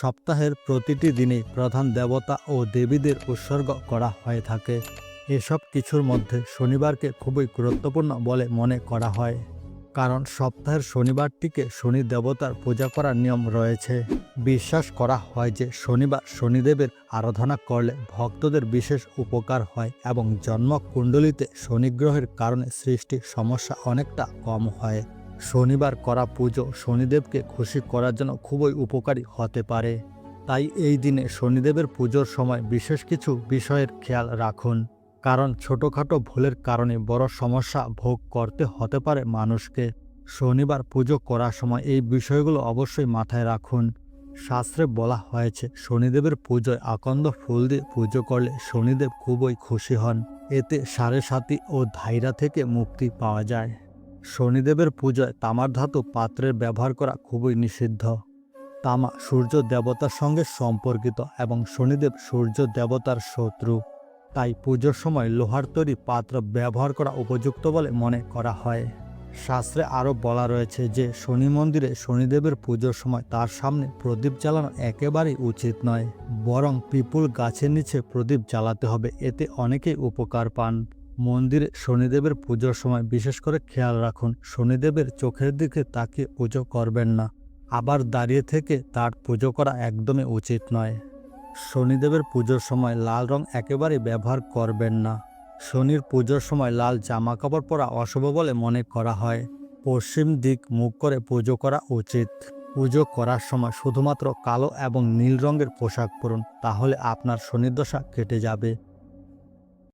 সপ্তাহের প্রতিটি দিনে প্রধান দেবতা ও দেবীদের উৎসর্গ করা হয়ে থাকে। এসব কিছুর মধ্যে শনিবারকে খুবই গুরুত্বপূর্ণ বলে মনে করা হয়। কারণ সপ্তাহের শনিবারটিকে শনি দেবতার পূজা করার নিয়ম রয়েছে। বিশ্বাস করা হয় যে শনিবার শনিদেবের আরাধনা করলে ভক্তদের বিশেষ উপকার হয় এবং জন্মকুণ্ডলিতে শনিগ্রহের কারণে সৃষ্টি সমস্যা অনেকটা কম হয়। শনিবার করা পুজো শনিদেবকে খুশি করার জন্য খুবই উপকারী হতে পারে। তাই এই দিনে শনিদেবের পুজোর সময় বিশেষ কিছু বিষয়ের খেয়াল রাখুন। কারণ ছোটোখাটো ভুলের কারণে বড় সমস্যা ভোগ করতে হতে পারে মানুষকে। শনিবার পুজো করার সময় এই বিষয়গুলো অবশ্যই মাথায় রাখুন। শাস্ত্রে বলা হয়েছে, শনিদেবের পুজোয় আকন্দ ফুল দিয়ে পুজো করলে শনিদেব খুবই খুশি হন। এতে সাড়ে সাতি ও ধাইরা থেকে মুক্তি পাওয়া যায়। শনিদেবের পূজায় তামার ধাতু পাত্রের ব্যবহার করা খুবই নিষিদ্ধ। তামা সূর্য দেবতার সঙ্গে সম্পর্কিত এবং শনিদেব সূর্য দেবতার শত্রু। তাই পুজোর সময় লোহার তৈরি পাত্র ব্যবহার করা উপযুক্ত বলে মনে করা হয়। শাস্ত্রে আরও বলা রয়েছে যে, শনি মন্দিরে শনিদেবের পুজোর সময় তার সামনে প্রদীপ জ্বালানো একেবারেই উচিত নয়, বরং পিপুল গাছের নিচে প্রদীপ জ্বালাতে হবে, এতে অনেকেই উপকার পান। মন্দিরে শনিদেবের পুজোর সময় বিশেষ করে খেয়াল রাখুন, শনিদেবের চোখের দিকে তাকিয়ে পুজো করবেন না। আবার দাঁড়িয়ে থেকে তার পুজো করা একদমই উচিত নয়। শনিদেবের পুজোর সময় লাল রং একেবারে ব্যবহার করবেন না। শনির পুজোর সময় লাল জামা কাপড় পরা অশুভ বলে মনে করা হয়। পশ্চিম দিক মুখ করে পুজো করা উচিত। পুজো করার সময় শুধুমাত্র কালো এবং নীল রঙের পোশাক পরুন, তাহলে আপনার শনির দশা কেটে যাবে।